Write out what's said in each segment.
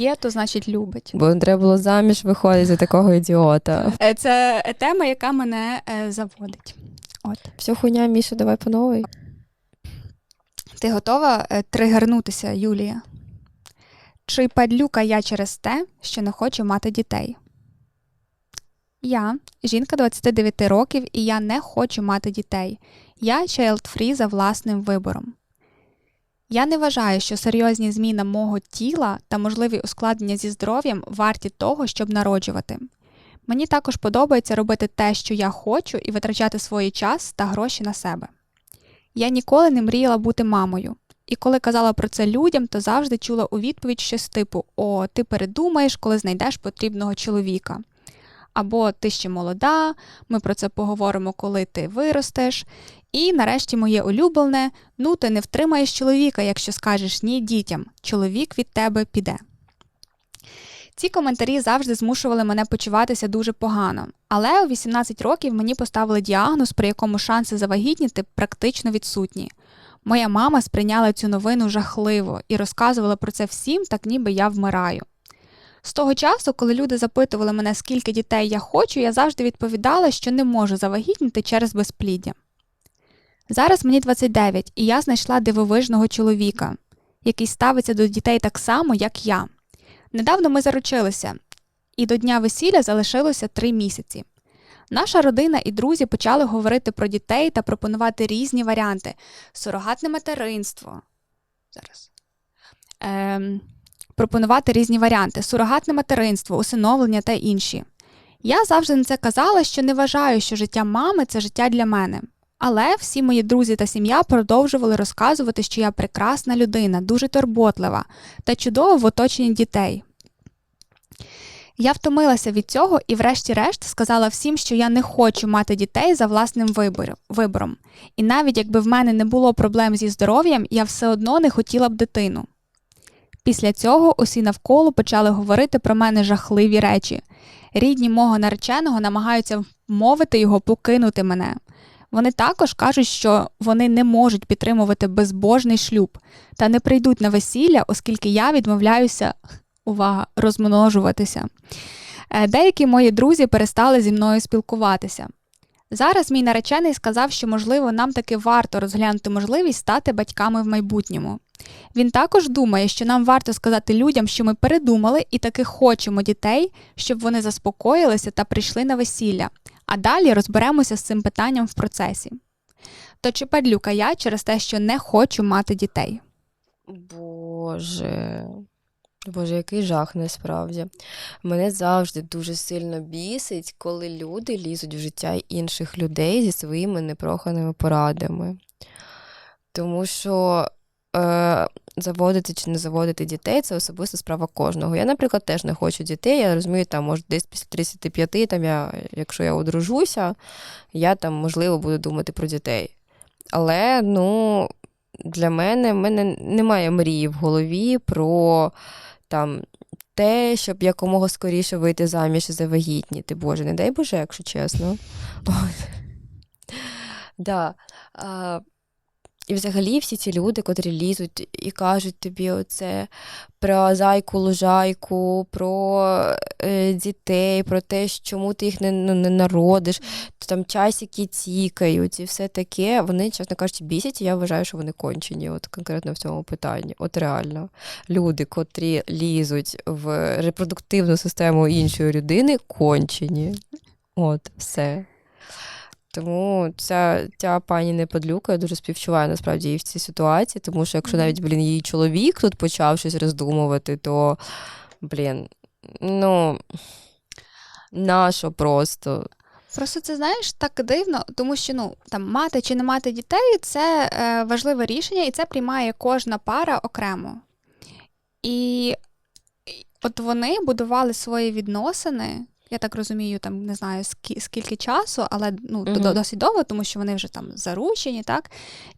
є, то значить любить. Бо треба було заміж виходити за такого ідіота. Е, Це тема, яка мене е, заводить. От. Все хуйня, Міша, давай по новій. Ти готова е, тригернутися, Юлія? Чи падлюка я через те, що не хочу мати дітей? Я жінка 29 років, і я не хочу мати дітей. Я child-free за власним вибором. Я не вважаю, що серйозні зміни мого тіла та можливі ускладнення зі здоров'ям варті того, щоб народжувати. Мені також подобається робити те, що я хочу, і витрачати свій час та гроші на себе. Я ніколи не мріяла бути мамою. І коли казала про це людям, то завжди чула у відповідь щось типу: О, ти передумаєш, коли знайдеш потрібного чоловіка. Або ти ще молода, ми про це поговоримо, коли ти виростеш. І нарешті моє улюблене: ну ти не втримаєш чоловіка, якщо скажеш ні дітям, чоловік від тебе піде. Ці коментарі завжди змушували мене почуватися дуже погано, але у 18 років мені поставили діагноз, при якому шанси завагітніти практично відсутні. Моя мама сприйняла цю новину жахливо і розказувала про це всім, так ніби я вмираю. З того часу, коли люди запитували мене, скільки дітей я хочу, я завжди відповідала, що не можу завагітніти через безпліддя. Зараз мені 29, і я знайшла дивовижного чоловіка, який ставиться до дітей так само, як я. Недавно ми заручилися, і до дня весілля залишилося три місяці. Наша родина і друзі почали говорити про дітей та пропонувати різні варіанти: сурогатне материнство. Зараз. Ем, пропонувати різні варіанти: сурогатне материнство, усиновлення та інші. Я завжди на це казала, що не вважаю, що життя мами це життя для мене. Але всі мої друзі та сім'я продовжували розказувати, що я прекрасна людина, дуже турботлива та чудова в оточенні дітей. Я втомилася від цього і, врешті-решт, сказала всім, що я не хочу мати дітей за власним вибором. І навіть якби в мене не було проблем зі здоров'ям, я все одно не хотіла б дитину. Після цього усі навколо почали говорити про мене жахливі речі. Рідні мого нареченого намагаються вмовити його покинути мене. Вони також кажуть, що вони не можуть підтримувати безбожний шлюб та не прийдуть на весілля, оскільки я відмовляюся увага, розмножуватися. Е, Деякі мої друзі перестали зі мною спілкуватися. Зараз мій наречений сказав, що, можливо, нам таки варто розглянути можливість стати батьками в майбутньому. Він також думає, що нам варто сказати людям, що ми передумали і таки хочемо дітей, щоб вони заспокоїлися та прийшли на весілля, а далі розберемося з цим питанням в процесі. То чи падлюка я через те, що не хочу мати дітей? Боже. Боже, який жах насправді. Мене завжди дуже сильно бісить, коли люди лізуть в життя інших людей зі своїми непроханими порадами. Тому що е, заводити чи не заводити дітей це особиста справа кожного. Я, наприклад, теж не хочу дітей. Я розумію, там, може, десь після 35, там я, якщо я одружуся, я там, можливо, буду думати про дітей. Але ну, для мене в мене немає мрії в голові про там. Те, щоб якомога скоріше вийти заміж і завагітніти. Боже, не дай Боже, якщо чесно. От. І взагалі всі ці люди, котрі лізуть і кажуть тобі оце про зайку, лужайку, про е, дітей, про те, чому ти їх не, ну, не народиш, то там часики тікають і все таке, вони, чесно кажучи, бісять, і я вважаю, що вони кончені, от конкретно в цьому питанні. От реально. Люди, котрі лізуть в репродуктивну систему іншої людини, кончені. От, все. Тому ця, ця пані Неподлюка я дуже співчуваю насправді їй в цій ситуації, тому що якщо навіть, блін, її чоловік тут почав щось роздумувати, то, блін, ну, нащо просто? Просто це знаєш так дивно, тому що ну там мати чи не мати дітей це е, важливе рішення, і це приймає кожна пара окремо. І от вони будували свої відносини. Я так розумію, там не знаю скі- скільки часу, але ну до- досить довго, тому що вони вже там заручені, так?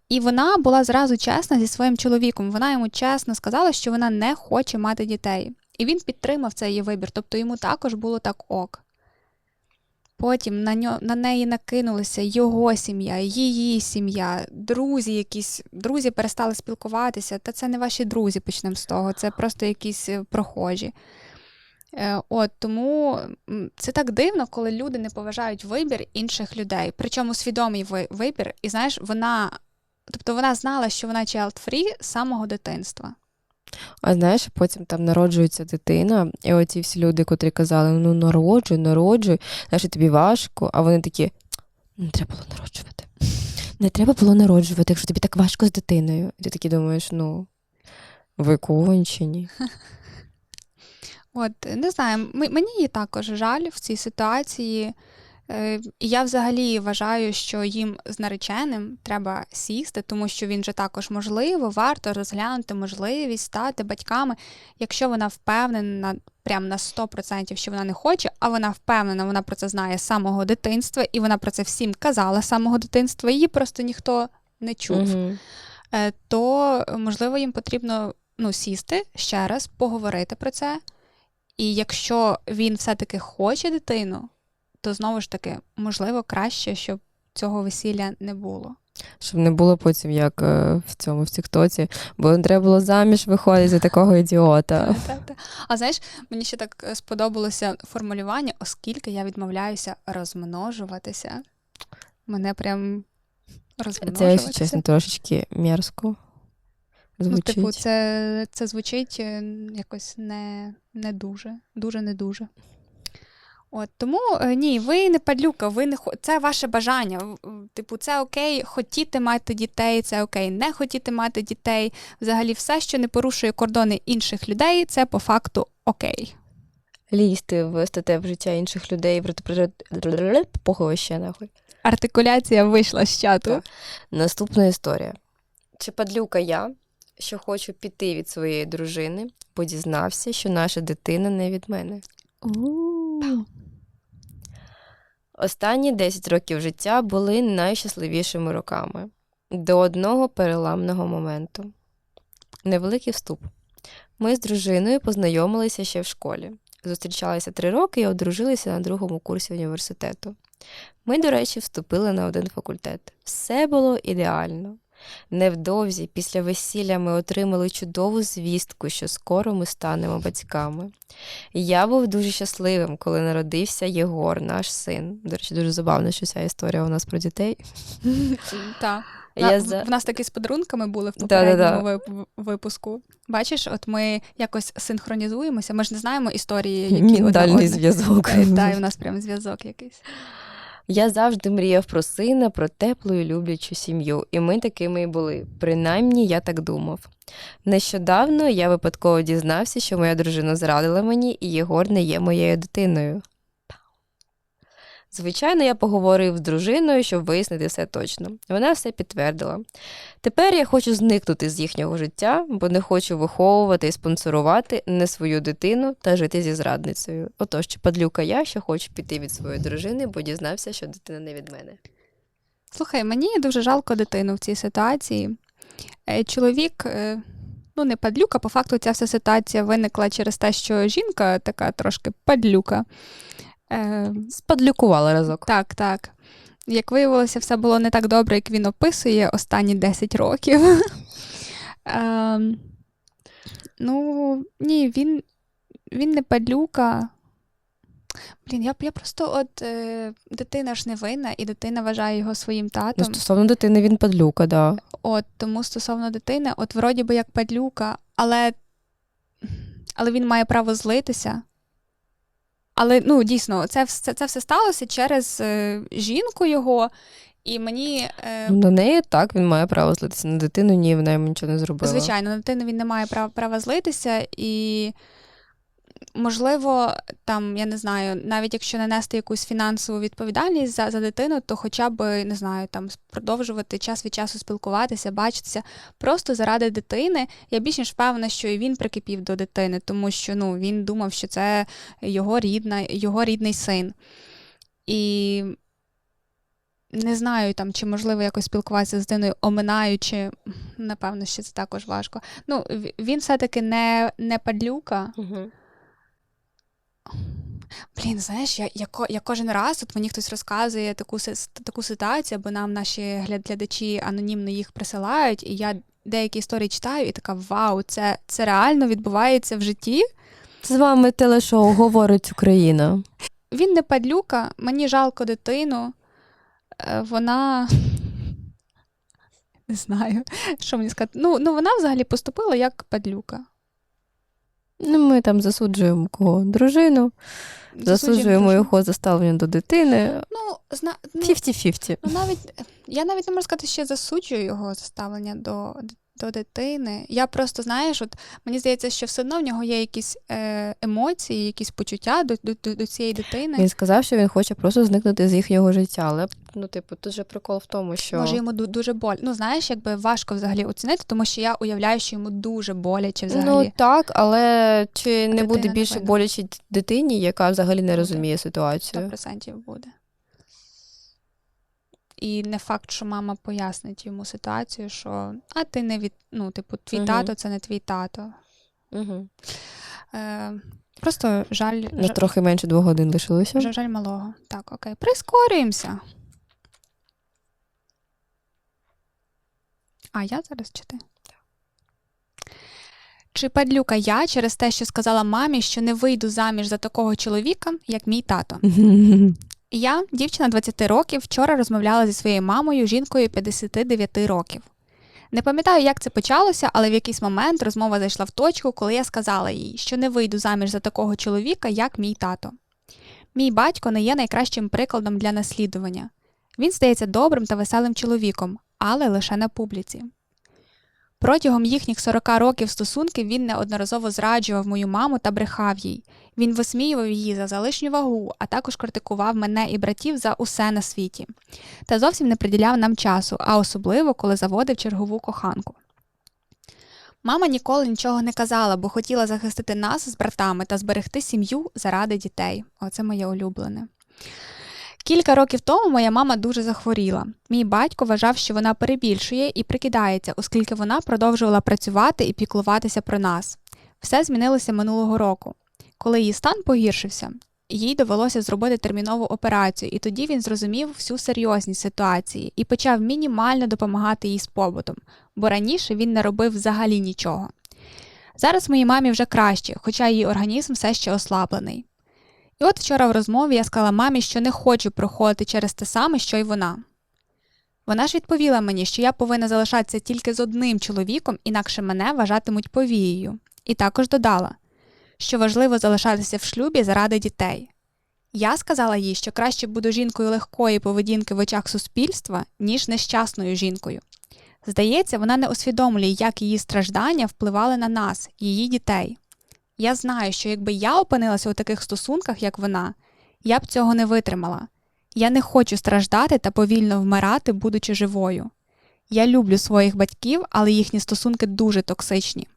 І вона була зразу чесна зі своїм чоловіком. Вона йому чесно сказала, що вона не хоче мати дітей. І він підтримав цей її вибір. Тобто йому також було так ок. потім на, ньо, на неї накинулися його сім'я, її сім'я, друзі якісь. Друзі перестали спілкуватися. Та це не ваші друзі, почнемо з того. Це просто якісь е, прохожі. Е, От тому це так дивно, коли люди не поважають вибір інших людей. Причому свідомий вибір. І знаєш, вона, тобто вона знала, що вона child-free з самого дитинства. А знаєш, потім там народжується дитина, і оці всі люди, котрі казали, ну народжуй, народжуй, знаєш, тобі важко, а вони такі, не треба було народжувати. Не треба було народжувати, якщо тобі так важко з дитиною. І ти такий думаєш, ну, ви кончені. От не знаю, мені її також жаль в цій ситуації. Е, І я взагалі вважаю, що їм з нареченим треба сісти, тому що він же також можливо, варто розглянути можливість стати батьками, якщо вона впевнена прям на 100%, що вона не хоче, а вона впевнена, вона про це знає з самого дитинства, і вона про це всім казала з самого дитинства. Її просто ніхто не чув е, то можливо їм потрібно ну, сісти ще раз, поговорити про це. І якщо він все-таки хоче дитину, то знову ж таки, можливо, краще, щоб цього весілля не було. Щоб не було потім, як е, в цьому в Тіктоці, бо треба було заміж виходити за такого ідіота. А знаєш, мені ще так е, сподобалося формулювання, оскільки я відмовляюся розмножуватися. Мене прям Це, розмножуватися. якщо чесно, трошечки мерзко Ну, типу, це, це звучить е, якось не, не дуже, дуже не дуже. От тому е, ні, ви не падлюка, ви не це ваше бажання. Типу, це окей, хотіти мати дітей, це окей, не хотіти мати дітей. Взагалі, все, що не порушує кордони інших людей, це по факту окей. Лізти в статеве життя інших людей, ще нахуй. Артикуляція вийшла з чату. Так. Наступна історія. Чи падлюка я, що хочу піти від своєї дружини, бо дізнався, що наша дитина не від мене. Останні 10 років життя були найщасливішими роками до одного переламного моменту. Невеликий вступ. Ми з дружиною познайомилися ще в школі. Зустрічалися три роки і одружилися на другому курсі університету. Ми, до речі, вступили на один факультет. Все було ідеально. Невдовзі після весілля ми отримали чудову звістку, що скоро ми станемо батьками. Я був дуже щасливим, коли народився Єгор, наш син. До речі, дуже забавно, що ця історія у нас про дітей. Так. Я в, за... в нас такі з подарунками були в Да-да-да. попередньому вип- випуску. Бачиш, от ми якось синхронізуємося. Ми ж не знаємо історії, які одна Ментальний одна. зв'язок. Е, Та, і в нас прям зв'язок якийсь. Я завжди мріяв про сина, про теплу і люблячу сім'ю, і ми такими і були. Принаймні, я так думав. Нещодавно я випадково дізнався, що моя дружина зрадила мені, і Єгор не є моєю дитиною. Звичайно, я поговорив з дружиною, щоб вияснити все точно. Вона все підтвердила. Тепер я хочу зникнути з їхнього життя, бо не хочу виховувати і спонсорувати не свою дитину та жити зі зрадницею. Отож, падлюка я, що хочу піти від своєї дружини, бо дізнався, що дитина не від мене. Слухай, мені дуже жалко дитину в цій ситуації. Е, Чоловік, е, ну не падлюка, по факту ця вся ситуація виникла через те, що жінка така трошки падлюка. Е, Спадлюкувала разок. Так, так. Як виявилося, все було не так добре, як він описує останні 10 років. Ем, ну, ні, він, він не падлюка. Блін, я, я просто от е, дитина ж не винна, і дитина вважає його своїм Ну, татом. стосовно дитини він падлюка, да. От тому стосовно дитини, от вроді би як падлюка, але, але він має право злитися. Але ну дійсно, це, все- це все сталося через е, жінку його, і мені е, На неї так, він має право злитися. На дитину ні, вона йому нічого не зробила. звичайно на дитину він не має права, права злитися, і можливо, там я не знаю, навіть якщо не нести якусь фінансову відповідальність за, за дитину, то хоча б не знаю, там продовжувати час від часу спілкуватися, бачитися просто заради дитини. Я більш ніж впевнена, що і він прикипів до дитини, тому що ну він думав, що це його рідна, його рідний син. І не знаю, там, чи можливо якось спілкуватися з дитиною, оминаючи, напевно, що це також важко. Ну, він все-таки не, не падлюка. Угу. Блін, знаєш, я, я, я кожен раз, от мені хтось розказує таку, таку ситуацію, або нам наші глядачі анонімно їх присилають, і я деякі історії читаю, і така вау, це, це реально відбувається в житті. З вами телешоу Говорить Україна. Він не падлюка, мені жалко дитину. Е, Вона. Не знаю, що мені сказати. Ну, ну вона взагалі поступила як падлюка. Ну, ми там засуджуємо кого? Дружину, засуджуємо його за ставлення до дитини. Ну, зна... ну, 50-50. Ну, навіть я навіть не можу сказати, що я засуджую його за ставлення до, до дитини. Я просто, знаєш, от мені здається, що все одно в нього є якісь е, емоції, якісь почуття до, до, до цієї дитини. Він сказав, що він хоче просто зникнути з їхнього життя. Але ну, типу, тут же прикол в тому, що Може, йому дуже боль. Ну, знаєш, якби важко взагалі оцінити, тому що я уявляю, що йому дуже боляче взагалі. ну так, але чи не буде більше винна. боляче дитині, яка взагалі не розуміє ситуацію? процентів буде. І не факт, що мама пояснить йому ситуацію, що а ти не від. Ну, типу, твій Мгм. тато це не твій тато. Угу. Е, просто жаль, Нас трохи менше двох годин лишилося. жаль малого. Так, окей. Прискорюємося. А я зараз чи ти? Чи падлюка я через те, що сказала мамі, що не вийду заміж за такого чоловіка, як мій тато? Я, дівчина 20 років, вчора розмовляла зі своєю мамою, жінкою 59 років. Не пам'ятаю, як це почалося, але в якийсь момент розмова зайшла в точку, коли я сказала їй, що не вийду заміж за такого чоловіка, як мій тато. Мій батько не є найкращим прикладом для наслідування. Він здається добрим та веселим чоловіком, але лише на публіці. Протягом їхніх 40 років стосунків він неодноразово зраджував мою маму та брехав їй. Він висміював її за залишню вагу, а також критикував мене і братів за усе на світі. Та зовсім не приділяв нам часу, а особливо, коли заводив чергову коханку. Мама ніколи нічого не казала, бо хотіла захистити нас з братами та зберегти сім'ю заради дітей. Оце моє улюблене. Кілька років тому моя мама дуже захворіла. Мій батько вважав, що вона перебільшує і прикидається, оскільки вона продовжувала працювати і піклуватися про нас. Все змінилося минулого року. Коли її стан погіршився, їй довелося зробити термінову операцію, і тоді він зрозумів всю серйозність ситуації і почав мінімально допомагати їй з побутом, бо раніше він не робив взагалі нічого. Зараз моїй мамі вже краще, хоча її організм все ще ослаблений. І от вчора в розмові я сказала мамі, що не хочу проходити через те саме, що й вона. Вона ж відповіла мені, що я повинна залишатися тільки з одним чоловіком, інакше мене вважатимуть повією. І також додала, що важливо залишатися в шлюбі заради дітей. Я сказала їй, що краще буду жінкою легкої поведінки в очах суспільства, ніж нещасною жінкою. Здається, вона не усвідомлює, як її страждання впливали на нас, її дітей. Я знаю, що якби я опинилася у таких стосунках, як вона, я б цього не витримала. Я не хочу страждати та повільно вмирати, будучи живою. Я люблю своїх батьків, але їхні стосунки дуже токсичні.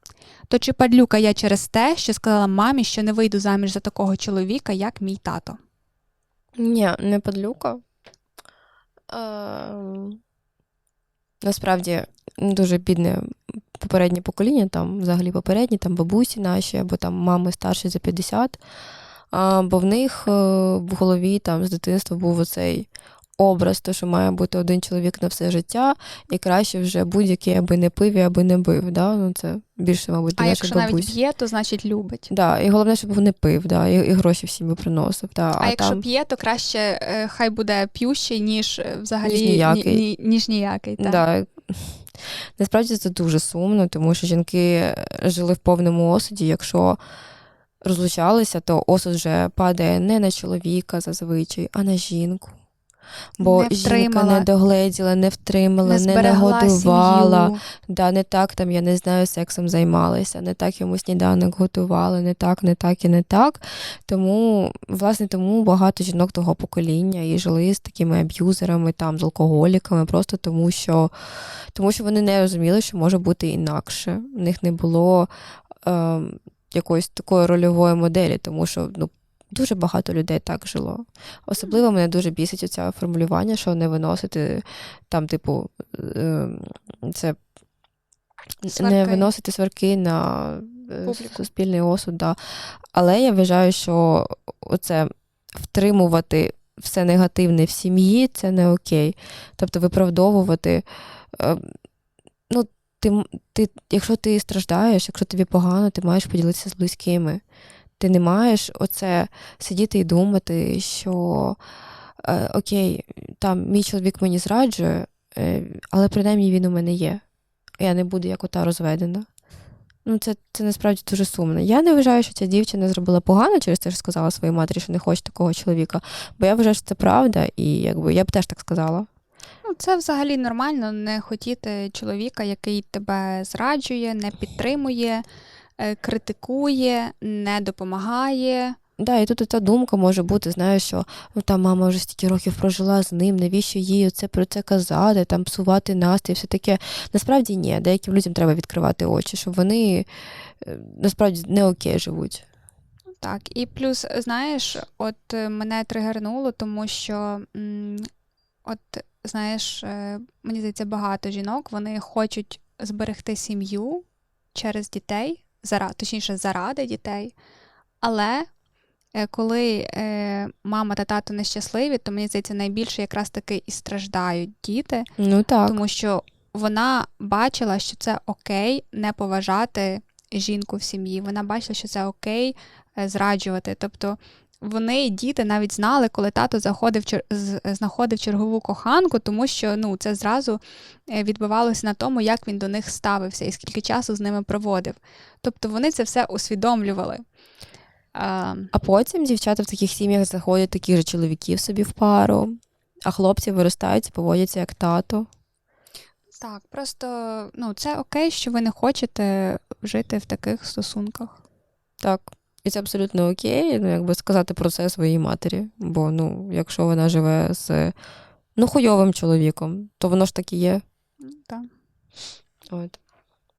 То чи падлюка я через те, що сказала мамі, що не вийду заміж за такого чоловіка, як мій тато? Ні, не подлюка. Ем, Насправді дуже бідне попереднє покоління, там взагалі попередні, там бабусі наші, або там мами старші за 50. А, бо в них е, в голові там з дитинства був оцей образ, то, що має бути один чоловік на все життя, і краще вже будь-який аби не пив і аби не бив. Да? Ну, це більше, мабуть, А якщо бабусь. навіть п'є, то значить любить. Да, і головне, щоб не пив, да, і, і гроші всім би приносив. Да, А, якщо там... п'є, то краще е, хай буде п'ющий, ніж е, взагалі Ніж ніякий. Ні, ні, ніж ніякий. Так. Да. Насправді це дуже сумно, тому що жінки жили в повному осуді. Якщо розлучалися, то осуд вже падає не на чоловіка зазвичай, а на жінку. Бо Не жінка не догледіла, не втримала, не не, нагодувала. сім'ю. Да, не так там, я не знаю, сексом займалися, не так йому сніданок готували, не так, не так і не так. Тому, власне, тому багато жінок того покоління і жили з такими аб'юзерами, там, з алкоголіками, просто тому що, тому що вони не розуміли, що може бути інакше. В них не було е, якоїсь такої рольової моделі, тому що ну, дуже багато людей так жило. Особливо мене дуже бісить оце формулювання, що не виносити там, типу, е, це Сварки. не виносити сварки на е, Публіку. суспільний осуд. Да. Але я вважаю, що оце втримувати все негативне в сім'ї, це не окей. Тобто виправдовувати. е, Ну, ти, ти, якщо ти страждаєш, якщо тобі погано, ти маєш поділитися з близькими. Ти не маєш оце сидіти і думати, що е, окей, там мій чоловік мені зраджує, е, але принаймні він у мене є. Я не буду як ота розведена. Ну, це, це насправді дуже сумно. Я не вважаю, що ця дівчина зробила погано через те, що сказала своїй матері, що не хоче такого чоловіка. Бо я вважаю, що це правда, і якби я б теж так сказала. Ну, це взагалі нормально не хотіти чоловіка, який тебе зраджує, не підтримує, критикує, не допомагає. Да, і тут ця думка може бути, знаєш, що ну там мама вже стільки років прожила з ним, навіщо їй оце про це казати, там псувати настрій, все таке. Насправді ні, деяким людям треба відкривати очі, щоб вони е, насправді не окей живуть. Так, і плюс, знаєш, от е, мене тригернуло, тому що, от, знаєш, е, мені здається, багато жінок вони хочуть зберегти сім'ю через дітей, зара, точніше, заради дітей. Але е, коли е, мама та тато нещасливі, то мені здається, найбільше якраз таки і страждають діти, Ну так. тому що вона бачила, що це окей не поважати жінку в сім'ї. Вона бачила, що це окей е, зраджувати. Тобто вони, діти, навіть знали, коли тато заходив знаходив чергову коханку, тому що ну, це зразу е, відбивалося на тому, як він до них ставився і скільки часу з ними проводив. Тобто вони це все усвідомлювали. А, А потім дівчата в таких сім'ях заходять таких же чоловіків собі в пару, а хлопці виростають і поводяться як тато. так, просто ну, це окей, що ви не хочете жити в таких стосунках. Так. І це абсолютно окей, ну, якби сказати про це своїй матері. Бо ну, якщо вона живе з ну, хуйовим чоловіком, то воно ж таки є. Так. От.